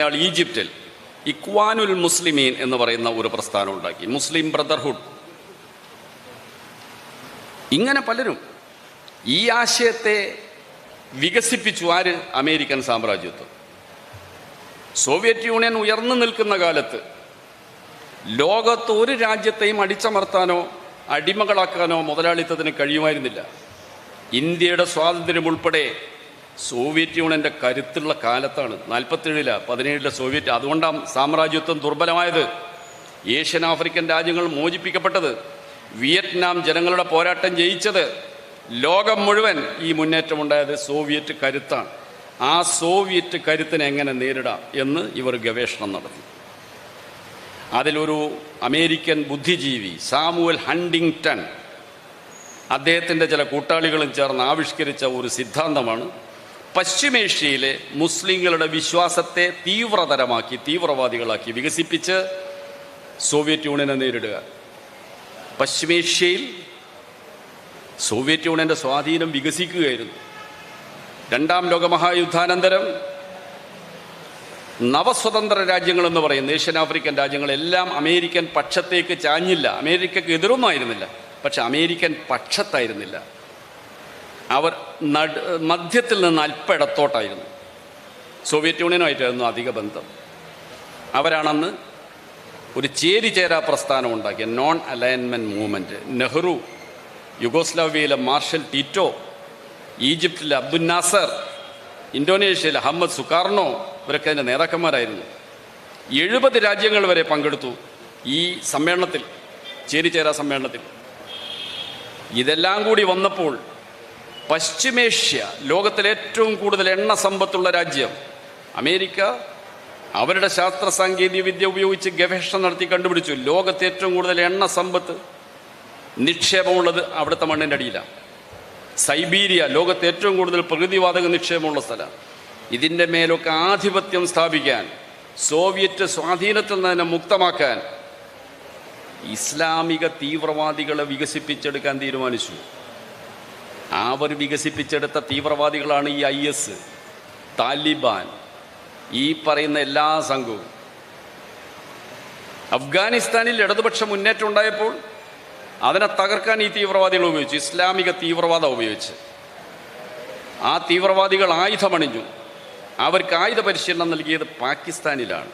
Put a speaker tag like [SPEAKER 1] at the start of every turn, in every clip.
[SPEAKER 1] അയാൾ ഈജിപ്തിൽ ഇക്വാനുൽ മുസ്ലിമീൻ എന്ന് പറയുന്ന ഒരു പ്രസ്ഥാനം ഉണ്ടാക്കി. Muslim brotherhood. ഇങ്ങനെ പലരും ഈ ആശയത്തെ വികസിപ്പിച്ചു ആര്? അമേരിക്കൻ സാമ്രാജ്യത്വം. സോവിയറ്റ് യൂണിയൻ ഉയർന്നു നിൽക്കുന്ന കാലത്ത് ലോകത്ത് ഒരു രാജ്യത്തെയും അടിച്ചമർത്താനോ അടിമകളാക്കാനോ മുതലാളിത്തത്തിന് കഴിയുമായിരുന്നില്ല. ഇന്ത്യയുടെ സ്വാതന്ത്ര്യം ഉൾപ്പെടെ സോവിയറ്റ് യൂണിയന്റെ കരുത്തുള്ള കാലത്താണ് നാൽപ്പത്തേഴില പതിനേഴിലെ സോവിയറ്റ്. അതുകൊണ്ടാണ് സാമ്രാജ്യത്വം ദുർബലമായത്. ഏഷ്യൻ ആഫ്രിക്കൻ രാജ്യങ്ങൾ മോചിപ്പിക്കപ്പെട്ടത് വിയറ്റ്നാം ജനങ്ങളുടെ പോരാട്ടം ജയിച്ചത്. ലോകം മുഴുവൻ ഈ മുന്നേറ്റമുണ്ടായത് സോവിയറ്റ് കരുത്താണ്. ആ സോവിയറ്റ് കരുത്തിനെ എങ്ങനെ നേരിടാം എന്ന് ഇവർ ഗവേഷണം നടത്തി. അതിലൊരു അമേരിക്കൻ ബുദ്ധിജീവി സാമുവൽ ഹണ്ടിങ്ടൺ അദ്ദേഹത്തിന്റെ ചില കൂട്ടാളികളും ചേർന്ന് ആവിഷ്കരിച്ച ഒരു സിദ്ധാന്തമാണ് പശ്ചിമേഷ്യയിലെ മുസ്ലിങ്ങളുടെ വിശ്വാസത്തെ തീവ്രതരമാക്കി തീവ്രവാദികളാക്കി വികസിപ്പിച്ച് സോവിയറ്റ് യൂണിയനെ നേരിടുക. പശ്ചിമേഷ്യയിൽ സോവിയറ്റ് യൂണിയന്റെ സ്വാധീനം വികസിക്കുകയായിരുന്നു. രണ്ടാം ലോകമഹായുദ്ധാനന്തരം നവസ്വതന്ത്ര രാജ്യങ്ങളെന്ന് പറയുന്ന ഏഷ്യൻ ആഫ്രിക്കൻ രാജ്യങ്ങളെല്ലാം അമേരിക്കൻ പക്ഷത്തേക്ക് ചാഞ്ഞില്ല. അമേരിക്കക്ക് എതിരൊന്നുമായിരുന്നില്ല പക്ഷെ അമേരിക്കൻ പക്ഷത്തായിരുന്നില്ല. അവർ നട് മധ്യത്തിൽ നിന്ന് അല്പയിടത്തോട്ടായിരുന്നു. സോവിയറ്റ് യൂണിയനുമായിട്ടായിരുന്നു അധിക ബന്ധം. അവരാണെന്ന് ഒരു ചേരിചേരാ പ്രസ്ഥാനം ഉണ്ടാക്കിയ നോൺ അലൈൻമെന്റ് മൂവ്മെന്റ് നെഹ്റു യുഗോസ്ലാവിയയിലെ മാർഷൽ ടീറ്റോ ഈജിപ്തിലെ അബ്ദുൽ നാസർ ഇന്തോനേഷ്യയിലെ അഹമ്മദ് സുക്കാർണോ ഇവരൊക്കെ അതിന്റെ നേതാക്കന്മാരായിരുന്നു. എഴുപത് രാജ്യങ്ങൾ വരെ പങ്കെടുത്തു ഈ സമ്മേളനത്തിൽ ചേരിചേരാ സമ്മേളനത്തിൽ. ഇതെല്ലാം കൂടി വന്നപ്പോൾ പശ്ചിമേഷ്യ ലോകത്തിലെ ഏറ്റവും കൂടുതൽ എണ്ണ സമ്പത്തുള്ള രാജ്യം അമേരിക്ക. അവരുടെ ശാസ്ത്ര സാങ്കേതിക വിദ്യ ഉപയോഗിച്ച് ഗവേഷണം നടത്തി കണ്ടുപിടിച്ചു. ലോകത്തെ ഏറ്റവും കൂടുതൽ എണ്ണ സമ്പത്ത് നിക്ഷേപമുള്ളത് അവിടുത്തെ മണ്ണിന്റെ അടിയിലാണ്. സൈബീരിയ ലോകത്തെ ഏറ്റവും കൂടുതൽ പ്രകൃതിവാതക നിക്ഷേപമുള്ള സ്ഥലം. ഇതിന്റെ മേലൊക്കെ ആധിപത്യം സ്ഥാപിക്കാൻ സോവിയറ്റ് സ്വാധീനത്തിൽ നിന്ന് മുക്തമാക്കാൻ ഇസ്ലാമിക തീവ്രവാദികളെ വികസിപ്പിച്ചെടുക്കാൻ തീരുമാനിച്ചു. അവർ വികസിപ്പിച്ചെടുത്ത തീവ്രവാദികളാണ് ഈ ഐ എസ് താലിബാൻ ഈ പറയുന്ന എല്ലാ സംഘവും. അഫ്ഗാനിസ്ഥാനിൽ ഇടതുപക്ഷ മുന്നേറ്റം ഉണ്ടായപ്പോൾ അതിനെ തകർക്കാൻ ഈ തീവ്രവാദികൾ ഉപയോഗിച്ചു ഇസ്ലാമിക തീവ്രവാദം ഉപയോഗിച്ച്. ആ തീവ്രവാദികൾ ആയുധമണിഞ്ഞു. അവർക്ക് ആയുധ പരിശീലനം നൽകിയത് പാകിസ്ഥാനിലാണ്.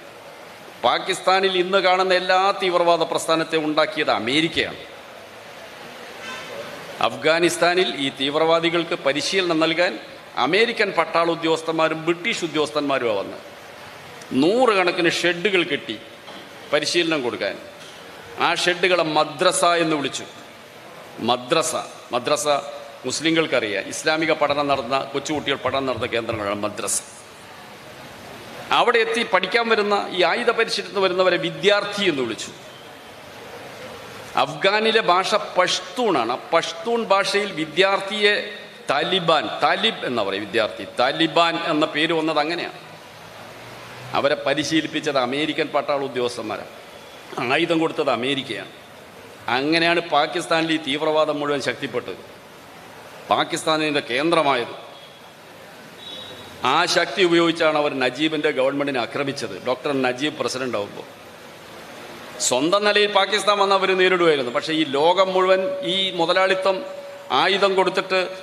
[SPEAKER 1] പാകിസ്ഥാനിൽ ഇന്ന് കാണുന്ന എല്ലാ തീവ്രവാദ പ്രസ്ഥാനത്തെ ഉണ്ടാക്കിയത് അമേരിക്കയാണ്. അഫ്ഗാനിസ്ഥാനിൽ ഈ തീവ്രവാദികൾക്ക് പരിശീലനം നൽകാൻ അമേരിക്കൻ പട്ടാള ഉദ്യോഗസ്ഥന്മാരും ബ്രിട്ടീഷ് ഉദ്യോഗസ്ഥന്മാരും വന്ന് നൂറുകണക്കിന് ഷെഡുകൾ കെട്ടി പരിശീലനം കൊടുക്കാൻ. ആ ഷെഡുകളെ മദ്രസ എന്ന് വിളിച്ചു. മദ്രസ മദ്രസ മുസ്ലിങ്ങൾക്കറിയാം. ഇസ്ലാമിക പഠനം നടന്ന കൊച്ചുകുട്ടികൾ പഠനം നടന്ന കേന്ദ്രങ്ങളാണ് മദ്രസ. അവിടെ എത്തി പഠിക്കാൻ വരുന്ന ഈ ആയുധ പരിശീലനത്തിന് വരുന്നവരെ വിദ്യാർത്ഥി എന്ന് വിളിച്ചു. അഫ്ഗാനിലെ ഭാഷ പഷ്തൂണാണ്. ആ പഷ്തൂൺ ഭാഷയിൽ വിദ്യാർത്ഥിയെ താലിബാൻ താലിബ് എന്ന് പറയും വിദ്യാർത്ഥി താലിബാൻ എന്ന പേര് വന്നത് അങ്ങനെയാണ്. അവരെ പരിശീലിപ്പിച്ചത് അമേരിക്കൻ പട്ടാള ഉദ്യോഗസ്ഥന്മാരാണ് ആയുധം കൊടുത്തത് അമേരിക്കയാണ്. അങ്ങനെയാണ് പാകിസ്ഥാനിൽ ഈ തീവ്രവാദം മുഴുവൻ ശക്തിപ്പെട്ടത്. പാകിസ്ഥാനിന്റെ കേന്ദ്രമായത്. ആ ശക്തി ഉപയോഗിച്ചാണ് അവർ നജീബിന്റെ ഗവൺമെന്റിനെ ആക്രമിച്ചത്. ഡോക്ടർ നജീബ് പ്രസിഡന്റ് ആവുമ്പോൾ സ്വന്തം നിലയിൽ പാകിസ്ഥാൻ വന്ന് അവർ നേരിടുമായിരുന്നു പക്ഷേ ഈ ലോകം മുഴുവൻ ഈ മുതലാളിത്തം ആയുധം കൊടുത്തിട്ട്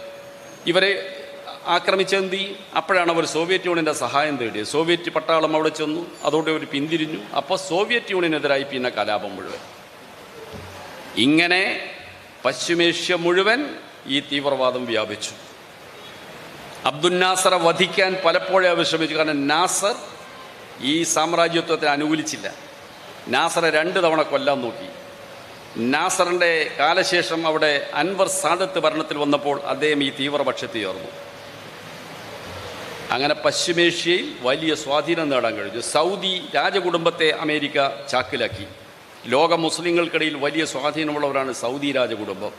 [SPEAKER 1] ഇവരെ ആക്രമിച്ചെന്തി അപ്പോഴാണ് അവർ സോവിയറ്റ് യൂണിയന്റെ സഹായം തേടിയത്. സോവിയറ്റ് പട്ടാളം അവിടെ ചെന്നു. അതോടെ അവർ പിന്തിരിഞ്ഞു. അപ്പോൾ സോവിയറ്റ് യൂണിയനെതിരായി പിന്നെ കലാപം മുഴുവൻ. ഇങ്ങനെ പശ്ചിമേഷ്യ മുഴുവൻ ഈ തീവ്രവാദം വ്യാപിച്ചു. അബ്ദുൽ നാസറെ വധിക്കാൻ പലപ്പോഴേ അവർ ശ്രമിച്ചു. കാരണം നാസർ ഈ സാമ്രാജ്യത്വത്തെ അനുകൂലിച്ചില്ല. നാസറെ രണ്ട് തവണ കൊല്ലാൻ നോക്കി. നാസറിന്റെ കാലശേഷം അവിടെ അൻവർ സാദത്ത് ഭരണത്തിൽ വന്നപ്പോൾ അദ്ദേഹം ഈ തീവ്രപക്ഷത്തിൽ ചേർന്നു അങ്ങനെ പശ്ചിമേഷ്യയിൽ വലിയ സ്വാധീനം നേടാൻ കഴിഞ്ഞു. സൗദി രാജകുടുംബത്തെ അമേരിക്ക ചാക്കിലാക്കി. ലോക മുസ്ലിങ്ങൾക്കിടയിൽ വലിയ സ്വാധീനമുള്ളവരാണ് സൗദി രാജകുടുംബം.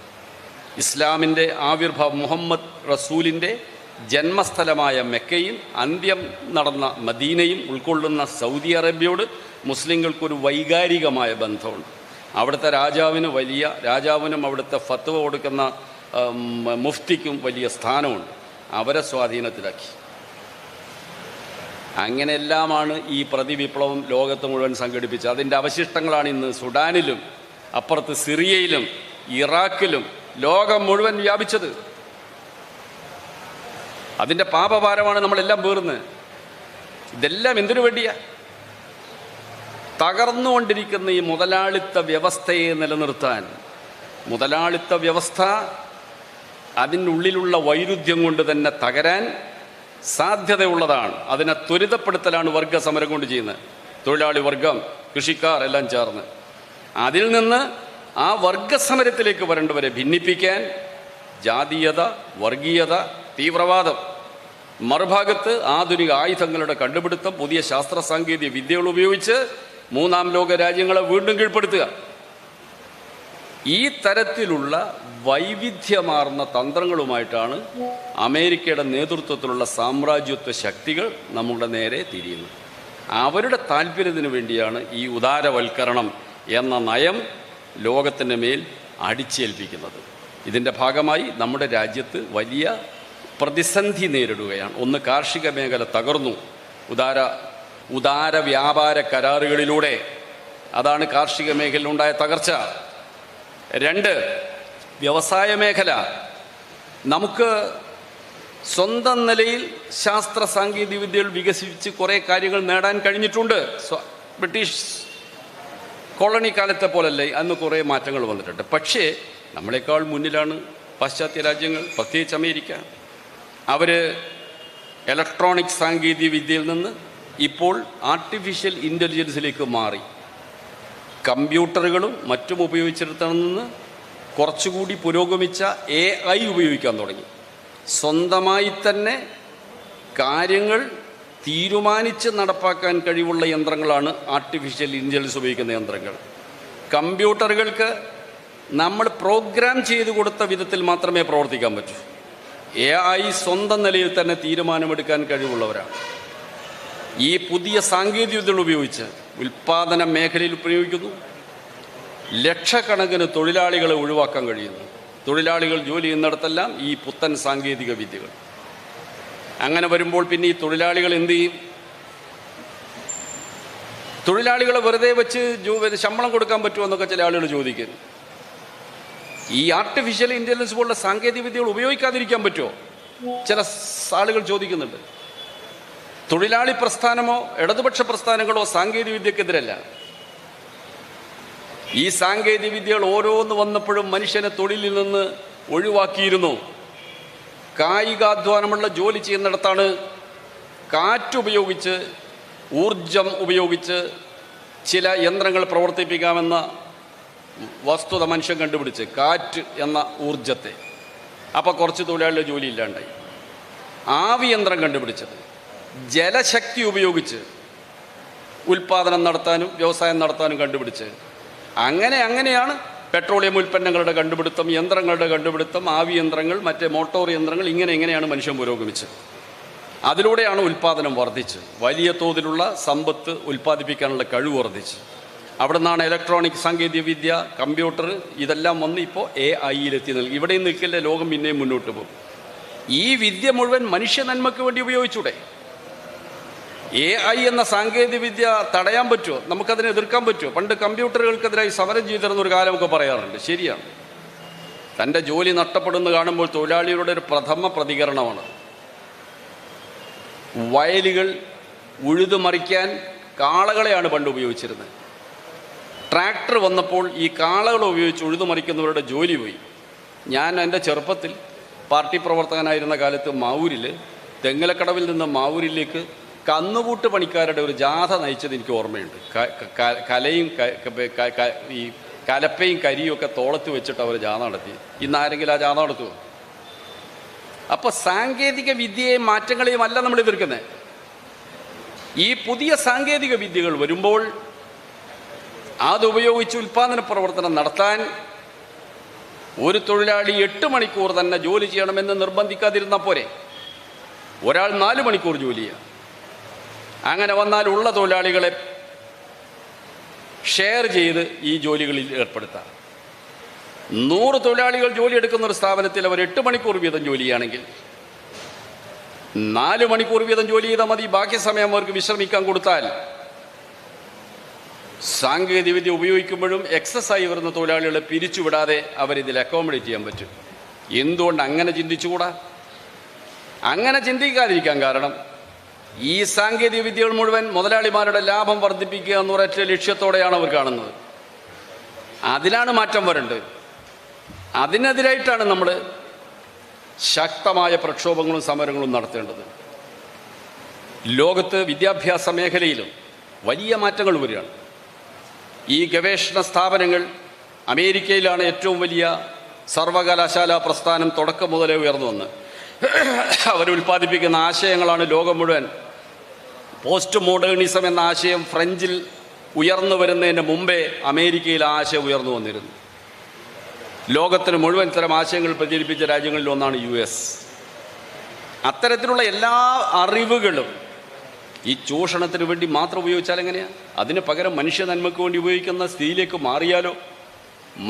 [SPEAKER 1] ഇസ്ലാമിന്റെ ആവിർഭാവം മുഹമ്മദ് റസൂലിന്റെ ജന്മസ്ഥലമായ മെക്കയും അന്ത്യം നടന്ന മദീനയും ഉൾക്കൊള്ളുന്ന സൗദി അറേബ്യയോട് മുസ്ലിങ്ങൾക്കൊരു വൈകാരികമായ ബന്ധമുണ്ട്. അവിടുത്തെ രാജാവിന് വലിയ രാജാവിനും അവിടുത്തെ ഫത്വ കൊടുക്കുന്ന മുഫ്തിക്കും വലിയ സ്ഥാനമുണ്ട്. അവരെ സ്വാധീനത്തിലാക്കി. അങ്ങനെയെല്ലാമാണ് ഈ പ്രതിവിപ്ലവം ലോകത്ത് മുഴുവൻ സംഘടിപ്പിച്ചത്. അതിന്റെ അവശിഷ്ടങ്ങളാണ് ഇന്ന് സുഡാനിലും അപ്പുറത്ത് സിറിയയിലും ഇറാഖിലും ലോകം മുഴുവൻ വ്യാപിച്ചത്. അതിന്റെ പാപഭാരമാണ് നമ്മളെല്ലാം പേർന്ന് ഇതെല്ലാം എന്തിനു വേണ്ടിയാ? തകർന്നുകൊണ്ടിരിക്കുന്ന ഈ മുതലാളിത്ത വ്യവസ്ഥയെ നിലനിർത്താൻ. മുതലാളിത്ത വ്യവസ്ഥ അതിനുള്ളിലുള്ള വൈരുദ്ധ്യം കൊണ്ട് തന്നെ തകരാൻ സാധ്യതയുള്ളതാണ്. അതിനെ ത്വരിതപ്പെടുത്തലാണ് വർഗ സമരം കൊണ്ട് ചെയ്യുന്നത്. തൊഴിലാളി വർഗം കൃഷിക്കാർ എല്ലാം ചേർന്ന്. അതിൽ നിന്ന് ആ വർഗസമരത്തിലേക്ക് വരേണ്ടവരെ ഭിന്നിപ്പിക്കാൻ ജാതീയത വർഗീയത തീവ്രവാദം മറുഭാഗത്ത് ആധുനിക ആയുധങ്ങളുടെ കണ്ടുപിടുത്തം പുതിയ ശാസ്ത്ര സാങ്കേതിക വിദ്യകൾ ഉപയോഗിച്ച് മൂന്നാം ലോക രാജ്യങ്ങളെ വീണ്ടും കീഴ്പ്പെടുത്തുക. ഈ തരത്തിലുള്ള വൈവിധ്യമാർന്ന തന്ത്രങ്ങളുമായിട്ടാണ് അമേരിക്കയുടെ നേതൃത്വത്തിലുള്ള സാമ്രാജ്യത്വ ശക്തികൾ നമ്മുടെ നേരെ തിരിയുന്നത്. അവരുടെ താല്പര്യത്തിന് വേണ്ടിയാണ് ഈ ഉദാരവൽക്കരണം എന്ന നയം ലോകത്തിന്റെ മേൽ അടിച്ചേൽപ്പിക്കുന്നത്. ഇതിന്റെ ഭാഗമായി നമ്മുടെ രാജ്യത്ത് വലിയ പ്രതിസന്ധി നേരിടുകയാണ്. ഒന്ന് കാർഷിക മേഖല തകർന്നു. ഉദാര ഉദാര വ്യാപാര കരാറുകളിലൂടെ അതാണ് കാർഷിക മേഖലയിലുണ്ടായ തകർച്ച. രണ്ട് വ്യവസായ മേഖല. നമുക്ക് സ്വന്തം നിലയിൽ ശാസ്ത്ര സാങ്കേതിക വിദ്യകൾ വികസിപ്പിച്ച് കുറേ കാര്യങ്ങൾ നേടാൻ കഴിഞ്ഞിട്ടുണ്ട്. ബ്രിട്ടീഷ് കോളനി കാലത്തെ പോലല്ലേ അന്ന് കുറേ മാറ്റങ്ങൾ വന്നിട്ടുണ്ട്. പക്ഷേ നമ്മളെക്കാൾ മുന്നിലാണ് പാശ്ചാത്യ രാജ്യങ്ങൾ പ്രത്യേകിച്ച് അമേരിക്ക. അവർ ഇലക്ട്രോണിക് സാങ്കേതിക വിദ്യയിൽ നിന്ന് ഇപ്പോൾ ആർട്ടിഫിഷ്യൽ ഇന്റലിജൻസിലേക്ക് മാറി. കമ്പ്യൂട്ടറുകളും മറ്റും ഉപയോഗിച്ചിടത്തുനിന്ന് കുറച്ചുകൂടി പുരോഗമിച്ച എ ഐ ഉപയോഗിക്കാൻ തുടങ്ങി. സ്വന്തമായി തന്നെ കാര്യങ്ങൾ തീരുമാനിച്ച് നടപ്പാക്കാൻ കഴിവുള്ള യന്ത്രങ്ങളാണ് ആർട്ടിഫിഷ്യൽ ഇന്റലിജൻസ് ഉപയോഗിക്കുന്ന യന്ത്രങ്ങൾ. കമ്പ്യൂട്ടറുകൾക്ക് നമ്മൾ പ്രോഗ്രാം ചെയ്തു കൊടുത്ത വിധത്തിൽ മാത്രമേ പ്രവർത്തിക്കാൻ പറ്റൂ. എ ഐ സ്വന്തം നിലയിൽ തന്നെ തീരുമാനമെടുക്കാൻ കഴിവുള്ളവരാണ്. ഈ പുതിയ സാങ്കേതികവിദ്യകൾ ഉപയോഗിച്ച് ഉൽപാദന മേഖലയിൽ പ്രയോഗിക്കുന്നു ലക്ഷക്കണക്കിന് തൊഴിലാളികളെ ഒഴിവാക്കാൻ കഴിയുന്നു. തൊഴിലാളികൾ ജോലി ചെയ്യുന്നിടത്തെല്ലാം ഈ പുത്തൻ സാങ്കേതിക വിദ്യകൾ. അങ്ങനെ വരുമ്പോൾ പിന്നെ ഈ തൊഴിലാളികൾ എന്ത് ചെയ്യും? തൊഴിലാളികളെ വെറുതെ വെച്ച് ശമ്പളം കൊടുക്കാൻ പറ്റുമോ എന്നൊക്കെ ചില ആളുകൾ ചോദിക്കുന്നു ഈ ആർട്ടിഫിഷ്യൽ ഇന്റലിജൻസ് പോലുള്ള സാങ്കേതിക വിദ്യകൾ ഉപയോഗിക്കാതിരിക്കാൻ പറ്റുമോ? ചില ആളുകൾ ചോദിക്കുന്നുണ്ട്. തൊഴിലാളി പ്രസ്ഥാനമോ ഇടതുപക്ഷ പ്രസ്ഥാനങ്ങളോ സാങ്കേതിക വിദ്യക്കെതിരല്ല ഈ സാങ്കേതിക വിദ്യകൾ ഓരോന്ന് വന്നപ്പോഴും മനുഷ്യനെ തൊഴിലിൽ നിന്ന് ഒഴിവാക്കിയിരുന്നു. കായികാധ്വാനമുള്ള ജോലി ചെയ്യുന്നിടത്താണ് കാറ്റുപയോഗിച്ച് ഊർജം ഉപയോഗിച്ച് ചില യന്ത്രങ്ങൾ പ്രവർത്തിപ്പിക്കാമെന്ന വസ്തുത മനുഷ്യൻ കണ്ടുപിടിച്ച് കാറ്റ് എന്ന ഊർജത്തെ അപ്പോൾ കുറച്ച് തൊഴിലാളികളുടെ ജോലി ഇല്ലാണ്ടായി. ആവി യന്ത്രം കണ്ടുപിടിച്ചത്. ജലശക്തി ഉപയോഗിച്ച് ഉൽപാദനം നടത്താനും വ്യവസായം നടത്താനും കണ്ടുപിടിച്ച് അങ്ങനെ അങ്ങനെയാണ് പെട്രോളിയം ഉൽപ്പന്നങ്ങളുടെ കണ്ടുപിടുത്തം യന്ത്രങ്ങളുടെ കണ്ടുപിടുത്തം ആവി യന്ത്രങ്ങൾ മറ്റേ മോട്ടോർ യന്ത്രങ്ങൾ ഇങ്ങനെ ഇങ്ങനെയാണ് മനുഷ്യൻ പുരോഗമിച്ചത്. അതിലൂടെയാണ് ഉൽപ്പാദനം വർദ്ധിച്ച് വലിയ തോതിലുള്ള സമ്പത്ത് ഉൽപ്പാദിപ്പിക്കാനുള്ള കഴിവ് വർദ്ധിച്ച് അവിടെ നിന്നാണ് ഇലക്ട്രോണിക് സാങ്കേതികവിദ്യ കമ്പ്യൂട്ടർ ഇതെല്ലാം വന്ന് ഇപ്പോൾ എ ഐയിലെത്തി നൽകി. ഇവിടെയും നിൽക്കില്ല ലോകം പിന്നെയും മുന്നോട്ട് പോകും. ഈ വിദ്യ മുഴുവൻ മനുഷ്യ നന്മയ്ക്ക് വേണ്ടി ഉപയോഗിച്ചൂടെ? എ ഐ എന്ന സാങ്കേതിക വിദ്യ തടയാൻ പറ്റുമോ? നമുക്കതിനെ എതിർക്കാൻ പറ്റുമോ? പണ്ട് കമ്പ്യൂട്ടറുകൾക്കെതിരായി സമരം ചെയ്തിരുന്ന ഒരു കാലമൊക്കെ പറയാറുണ്ട്. ശരിയാണ്. തന്റെ ജോലി നഷ്ടപ്പെടുന്നു കാണുമ്പോൾ തൊഴിലാളികളുടെ ഒരു പ്രഥമ പ്രതികരണമാണ്. വയലുകൾ ഉഴുതുമറിക്കാൻ കാളകളെയാണ് പണ്ട് ഉപയോഗിച്ചിരുന്നത്. ട്രാക്ടർ വന്നപ്പോൾ ഈ കാളകൾ ഉപയോഗിച്ച് ഉഴുതുമറിക്കുന്നവരുടെ ജോലി പോയി. ഞാൻ എന്റെ ചെറുപ്പത്തിൽ പാർട്ടി പ്രവർത്തകനായിരുന്ന കാലത്ത് മാവൂരിൽ തെങ്ങലക്കടവിൽ നിന്ന് മാവൂരിലേക്ക് കന്നുകൂട്ട് പണിക്കാരുടെ ഒരു ജാഥ നയിച്ചത് എനിക്ക് ഓർമ്മയുണ്ട്. കലയും ഈ കലപ്പയും കരിയും ഒക്കെ തോളത്ത് വെച്ചിട്ട് അവർ ജാഥ നടത്തി. ഇന്ന് ആരെങ്കിലും ആ ജാഥ നടത്തുമോ അപ്പോൾ സാങ്കേതിക വിദ്യയെയും മാറ്റങ്ങളെയും അല്ല നമ്മൾ എതിർക്കുന്നത് ഈ പുതിയ സാങ്കേതിക വിദ്യകൾ വരുമ്പോൾ അതുപയോഗിച്ച് ഉൽപാദന പ്രവർത്തനം നടത്താൻ ഒരു തൊഴിലാളി എട്ട് മണിക്കൂർ തന്നെ ജോലി ചെയ്യണമെന്ന് നിർബന്ധിക്കാതിരുന്നാൽ പോരെ. ഒരാൾ നാല് മണിക്കൂർ ജോലി ചെയ്യുക അങ്ങനെ വന്നാൽ ഉള്ള തൊഴിലാളികളെ ഷെയർ ചെയ്ത് ഈ ജോലികളിൽ ഏർപ്പെടുത്താം. നൂറ് തൊഴിലാളികൾ ജോലി എടുക്കുന്ന ഒരു സ്ഥാപനത്തിൽ അവർ എട്ട് മണിക്കൂർ വീതം ജോലി ചെയ്യുകയാണെങ്കിൽ നാല് മണിക്കൂർ വീതം ജോലി ചെയ്താൽ മതി. ബാക്കി സമയം അവർക്ക് വിശ്രമിക്കാൻ കൊടുത്താൽ സാങ്കേതികവിദ്യ ഉപയോഗിക്കുമ്പോഴും എക്സസ്സായി വരുന്ന തൊഴിലാളികളെ പിരിച്ചുവിടാതെ അവരിതിൽ അക്കോമഡേറ്റ് ചെയ്യാൻ പറ്റും. എന്തുകൊണ്ട് അങ്ങനെ ചിന്തിച്ചുകൂടാ? അങ്ങനെ ചിന്തിക്കാതിരിക്കാൻ കാരണം ഈ സാങ്കേതിക വിദ്യകൾ മുഴുവൻ മുതലാളിമാരുടെ ലാഭം വർദ്ധിപ്പിക്കുക എന്ന ഒരൊറ്റ ലക്ഷ്യത്തോടെയാണ് അവർ കാണുന്നത്. അതിലാണ് മാറ്റം വരേണ്ടത്. അതിനെതിരായിട്ടാണ് നമ്മൾ ശക്തമായ പ്രക്ഷോഭങ്ങളും സമരങ്ങളും നടത്തേണ്ടത്. ലോകത്ത് വിദ്യാഭ്യാസ മേഖലയിലും വലിയ മാറ്റങ്ങൾ വരികയാണ്. ഈ ഗവേഷണ സ്ഥാപനങ്ങൾ അമേരിക്കയിലാണ് ഏറ്റവും വലിയ സർവകലാശാല പ്രസ്ഥാനം തുടക്കം മുതലേ ഉയർന്നു വന്ന് അവർ ഉൽപ്പാദിപ്പിക്കുന്ന ആശയങ്ങളാണ് ലോകം മുഴുവൻ പോസ്റ്റ് മോഡേണിസം എന്ന ആശയം ഫ്രഞ്ചിൽ ഉയർന്നു വരുന്നതിന് മുമ്പേ അമേരിക്കയിൽ ആ ആശയം ഉയർന്നു വന്നിരുന്നു. ലോകത്തിന് മുഴുവൻ ഇത്തരം ആശയങ്ങൾ പ്രചരിപ്പിച്ച രാജ്യങ്ങളിൽ ഒന്നാണ് യു എസ്. അത്തരത്തിലുള്ള എല്ലാ അറിവുകളും ഈ ചൂഷണത്തിന് വേണ്ടി മാത്രം ഉപയോഗിച്ചാൽ എങ്ങനെയാണ് അതിന് പകരം മനുഷ്യ നന്മയ്ക്ക് വേണ്ടി ഉപയോഗിക്കുന്ന സ്ഥിതിയിലേക്ക് മാറിയാലോ?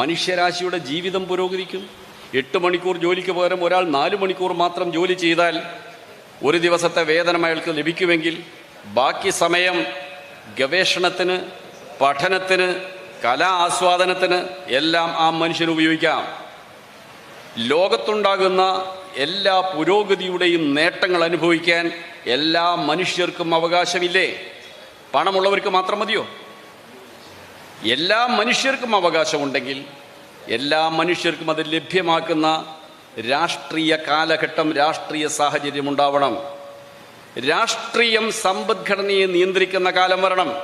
[SPEAKER 1] മനുഷ്യരാശിയുടെ ജീവിതം പുരോഗതിക്കും എട്ട് മണിക്കൂർ ജോലിക്ക് പകരം ഒരാൾ നാല് മണിക്കൂർ മാത്രം ജോലി ചെയ്താൽ ഒരു ദിവസത്തെ വേതനം അയാൾക്ക് ലഭിക്കുമെങ്കിൽ ബാക്കി സമയം ഗവേഷണത്തിന് പഠനത്തിന് കലാ ആസ്വാദനത്തിന് എല്ലാം ആ മനുഷ്യന് ഉപയോഗിക്കാം. ലോകത്തുണ്ടാകുന്ന എല്ലാ പുരോഗതിയുടെയും നേട്ടങ്ങൾ അനുഭവിക്കാൻ എല്ലാ മനുഷ്യർക്കും അവകാശമില്ലേ? പണമുള്ളവർക്ക് മാത്രം മതിയോ? എല്ലാ മനുഷ്യർക്കും അവകാശമുണ്ടെങ്കിൽ എല്ലാ മനുഷ്യർക്കും അത് ലഭ്യമാക്കുന്ന രാഷ്ട്രീയ കാലഘട്ടം രാഷ്ട്രീയ സാഹചര്യം ഉണ്ടാവണം. രാഷ്ട്രീയം സമ്പദ്ഘടനയെ നിയന്ത്രിക്കുന്ന കാലം വരണം.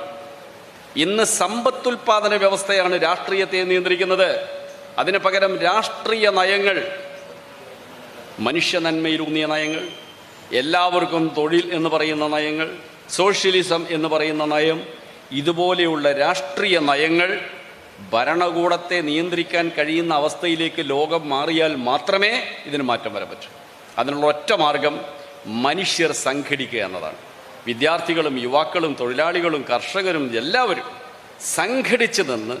[SPEAKER 1] ഇന്ന് സമ്പത്തുൽപാദന വ്യവസ്ഥയാണ് രാഷ്ട്രീയത്തെ നിയന്ത്രിക്കുന്നത്. അതിന് പകരം രാഷ്ട്രീയ നയങ്ങൾ മനുഷ്യ നന്മയിലൂന്നിയ നയങ്ങൾ എല്ലാവർക്കും തൊഴിൽ എന്ന് പറയുന്ന നയങ്ങൾ സോഷ്യലിസം എന്ന് പറയുന്ന നയം ഇതുപോലെയുള്ള രാഷ്ട്രീയ നയങ്ങൾ ഭരണകൂടത്തെ നിയന്ത്രിക്കാൻ കഴിയുന്ന അവസ്ഥയിലേക്ക് ലോകം മാറിയാൽ മാത്രമേ ഇതിന് മാറ്റം വരാൻ പറ്റൂ. അതിനുള്ള ഒറ്റ മാർഗം മനുഷ്യർ സംഘടിക്കുക എന്നതാണ്. വിദ്യാർത്ഥികളും യുവാക്കളും തൊഴിലാളികളും കർഷകരും എല്ലാവരും സംഘടിച്ച് നിന്ന്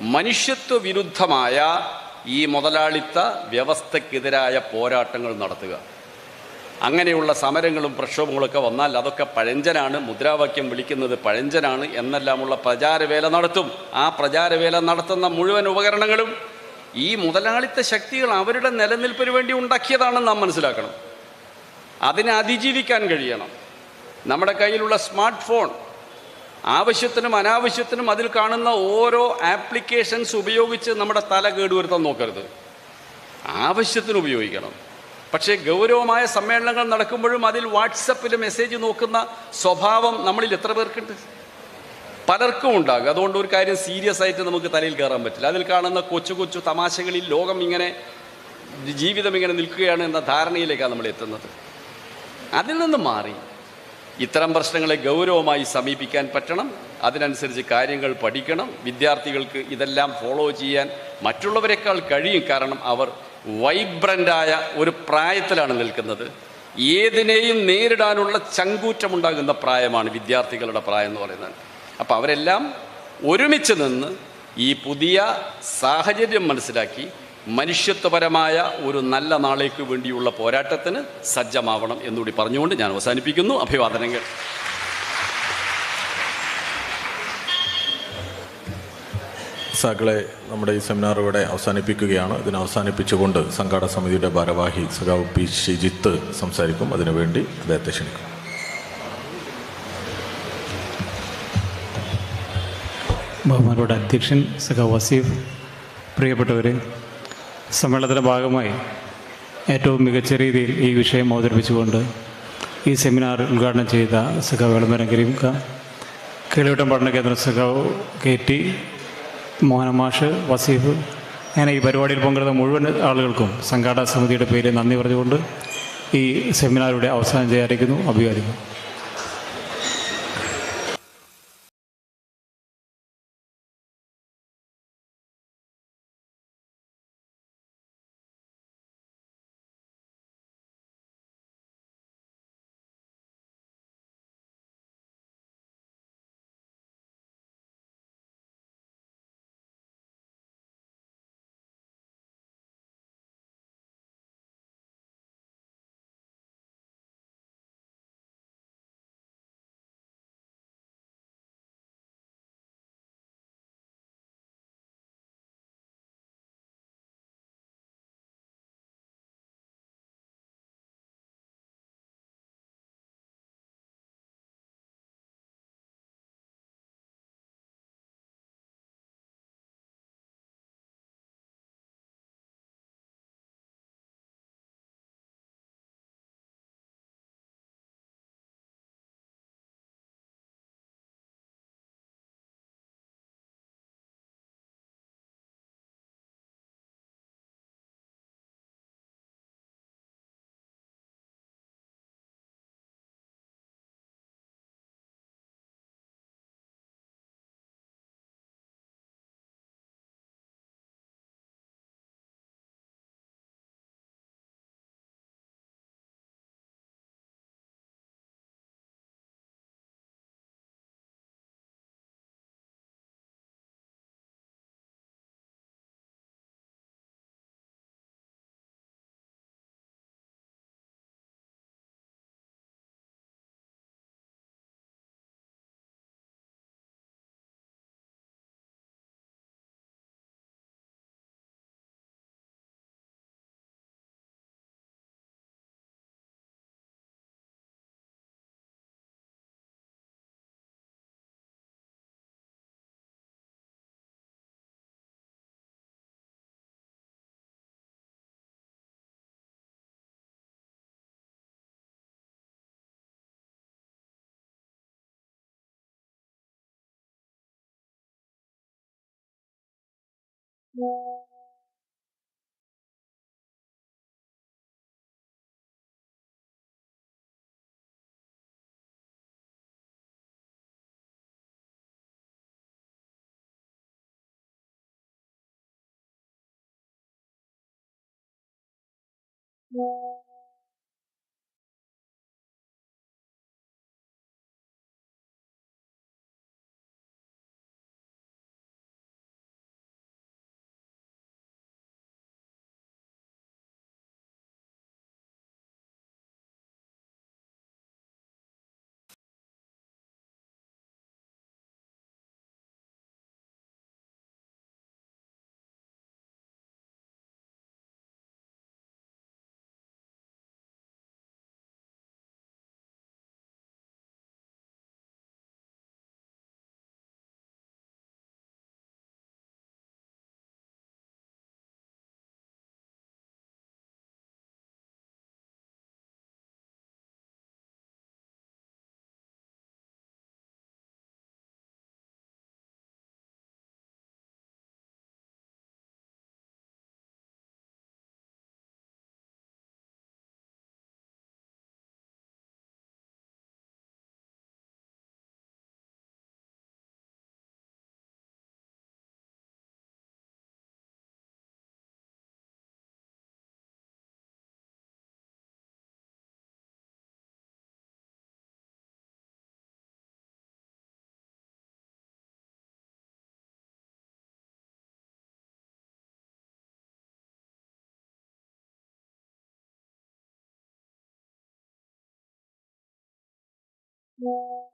[SPEAKER 1] മനുഷ്യത്വ വിരുദ്ധമായ ഈ മുതലാളിത്ത വ്യവസ്ഥക്കെതിരായ പോരാട്ടങ്ങൾ നടത്തുക. അങ്ങനെയുള്ള സമരങ്ങളും പ്രക്ഷോഭങ്ങളൊക്കെ വന്നാൽ അതൊക്കെ പഴഞ്ചനാണ് മുദ്രാവാക്യം വിളിക്കുന്നത് പഴഞ്ചനാണ് എന്നെല്ലാമുള്ള പ്രചാരവേല നടത്തും. ആ പ്രചാരവേല നടത്തുന്ന മുഴുവൻ ഉപകരണങ്ങളും ഈ മുതലാളിത്ത ശക്തികൾ അവരുടെ നിലനിൽപ്പിന് വേണ്ടി ഉണ്ടാക്കിയതാണെന്ന് നാം മനസ്സിലാക്കണം. അതിനെ അതിജീവിക്കാൻ കഴിയണം. നമ്മുടെ കയ്യിലുള്ള സ്മാർട്ട് ഫോൺ ആവശ്യത്തിനും അനാവശ്യത്തിനും അതിൽ കാണുന്ന ഓരോ ആപ്ലിക്കേഷൻസ് ഉപയോഗിച്ച് നമ്മുടെ തല കേടുവരുത്താൻ നോക്കരുത്. ആവശ്യത്തിന് ഉപയോഗിക്കണം. പക്ഷേ ഗൗരവമായ സമ്മേളനങ്ങൾ നടക്കുമ്പോഴും അതിൽ വാട്സപ്പിൽ മെസ്സേജ് നോക്കുന്ന സ്വഭാവം നമ്മളിൽ എത്ര പേർക്കുണ്ട്? പലർക്കും ഉണ്ടാകും. അതുകൊണ്ട് ഒരു കാര്യം സീരിയസ് ആയിട്ട് നമുക്ക് തലയിൽ കയറാൻ പറ്റില്ല. അതിൽ കാണുന്ന കൊച്ചു കൊച്ചു തമാശകളിൽ ലോകം ഇങ്ങനെ ജീവിതം ഇങ്ങനെ നിൽക്കുകയാണ് എന്ന ധാരണയിലേക്കാണ് നമ്മൾ എത്തുന്നത്. അതിൽ നിന്ന് മാറി. ഇത്തരം പ്രശ്നങ്ങളെ ഗൗരവമായി സമീപിക്കാൻ പറ്റണം. അതിനനുസരിച്ച് കാര്യങ്ങൾ പഠിക്കണം. വിദ്യാർത്ഥികൾക്ക് ഇതെല്ലാം ഫോളോ ചെയ്യാൻ മറ്റുള്ളവരെക്കാൾ കഴിയും. കാരണം അവർ വൈബ്രന്റായ ഒരു പ്രായത്തിലാണ് നിൽക്കുന്നത്. ഏതിനെയും നേരിടാനുള്ള ചങ്കൂറ്റമുണ്ടാകുന്ന പ്രായമാണ് വിദ്യാർത്ഥികളുടെ പ്രായം എന്ന് പറയുന്നത്. അപ്പോൾ അവരെല്ലാം ഒരുമിച്ച് നിന്ന് ഈ പുതിയ സാഹചര്യം മനസ്സിലാക്കി മനുഷ്യത്വപരമായ ഒരു നല്ല നാളേക്ക് വേണ്ടിയുള്ള പോരാട്ടത്തിന് സജ്ജമാവണം എന്നുകൂടി പറഞ്ഞുകൊണ്ട് ഞാൻ അവസാനിപ്പിക്കുന്നു. അഭിവാദനങ്ങൾ.
[SPEAKER 2] സാക്കളെ നമ്മുടെ ഈ സെമിനാർ ഇവിടെ അവസാനിപ്പിക്കുകയാണ്. ഇതിനെ അവസാനിപ്പിച്ചുകൊണ്ട് സംഘാടക സമിതിയുടെ ഭാരവാഹി സഖാവ് പി ഷിജിത്ത് സംസാരിക്കും. അതിനുവേണ്ടി അദ്ദേഹത്തെ ക്ഷണിക്കും.
[SPEAKER 3] ബഹുമാനോട് അധ്യക്ഷൻ സഖാവ് വസീഫ് പ്രിയപ്പെട്ടവരെ സമ്മേളനത്തിന്റെ ഭാഗമായി ഏറ്റവും മികച്ച രീതിയിൽ ഈ വിഷയം അവതരിപ്പിച്ചുകൊണ്ട് ഈ സെമിനാർ ഉദ്ഘാടനം ചെയ്ത സഖാവ് വിളംബരം കരീംക കിളിവട്ടം പഠന കേന്ദ്ര സഖാവ് കെ ടി മോഹനമാഷ് വസീഫ് അങ്ങനെ ഈ പരിപാടിയിൽ പങ്കെടുത്ത മുഴുവൻ ആളുകൾക്കും സംഘാടക സമിതിയുടെ പേരിൽ നന്ദി പറഞ്ഞുകൊണ്ട് ഈ സെമിനാറിലൂടെ അവസാനം ചെയ്യാതിരിക്കുന്നു അഭിവാദിക്കുന്നു. Yeah.
[SPEAKER 4] Thank you.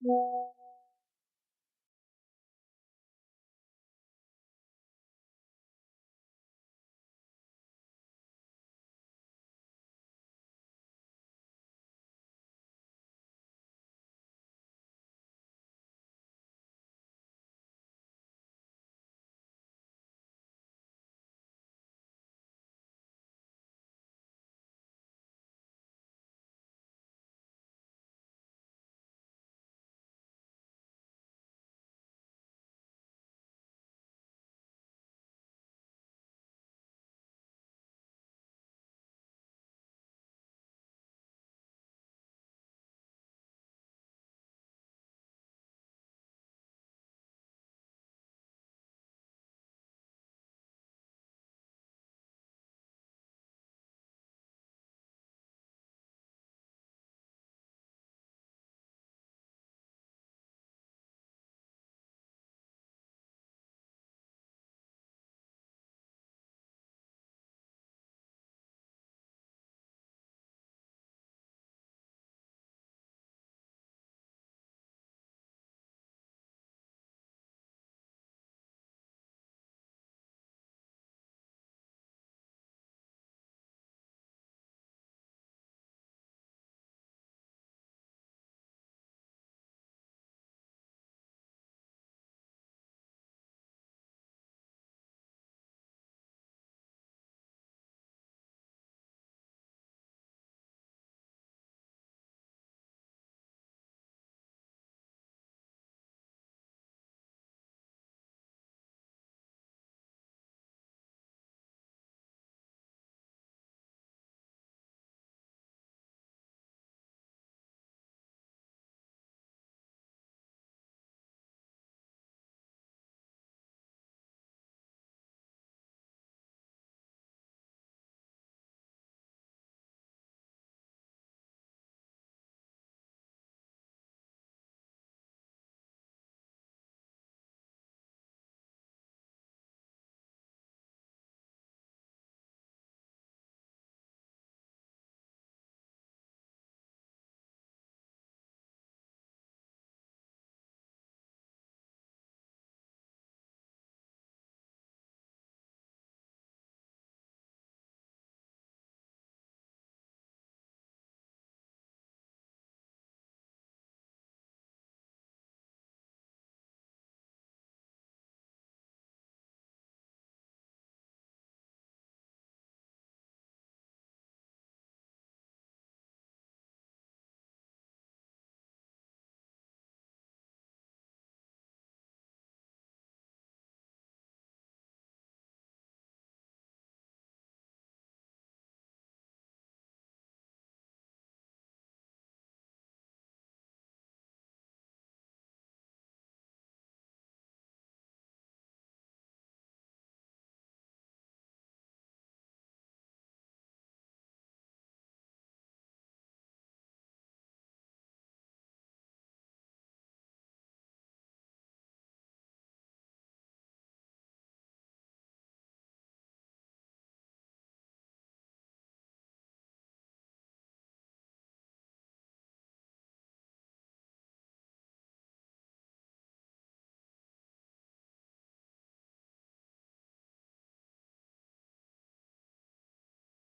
[SPEAKER 4] Música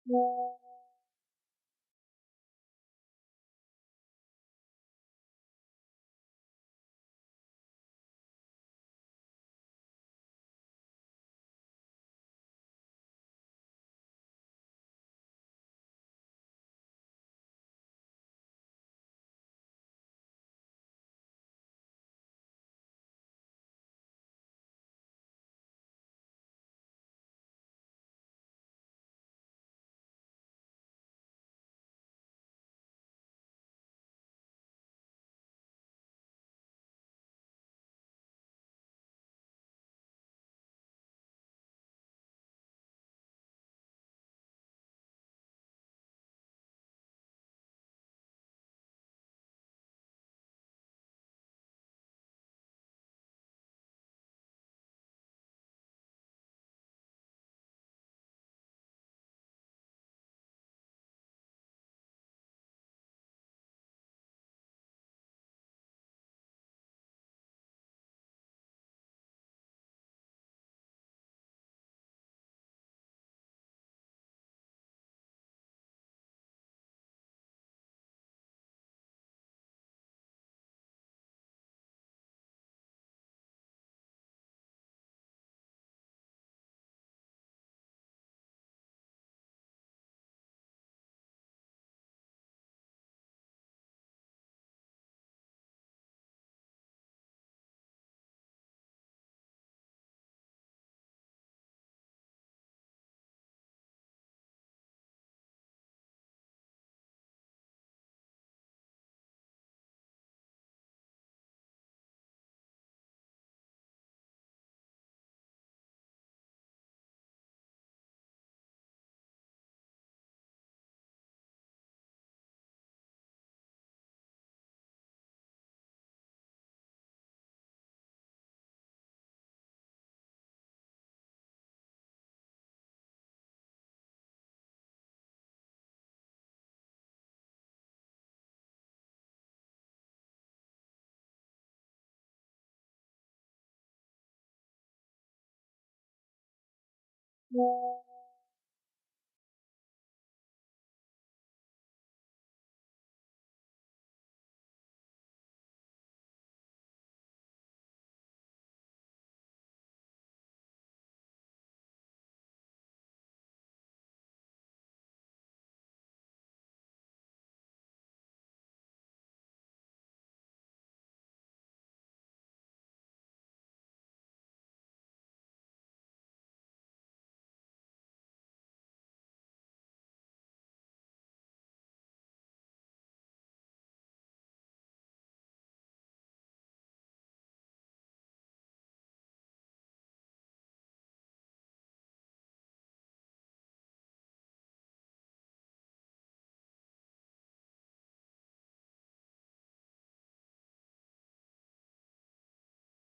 [SPEAKER 4] Yeah. Yeah.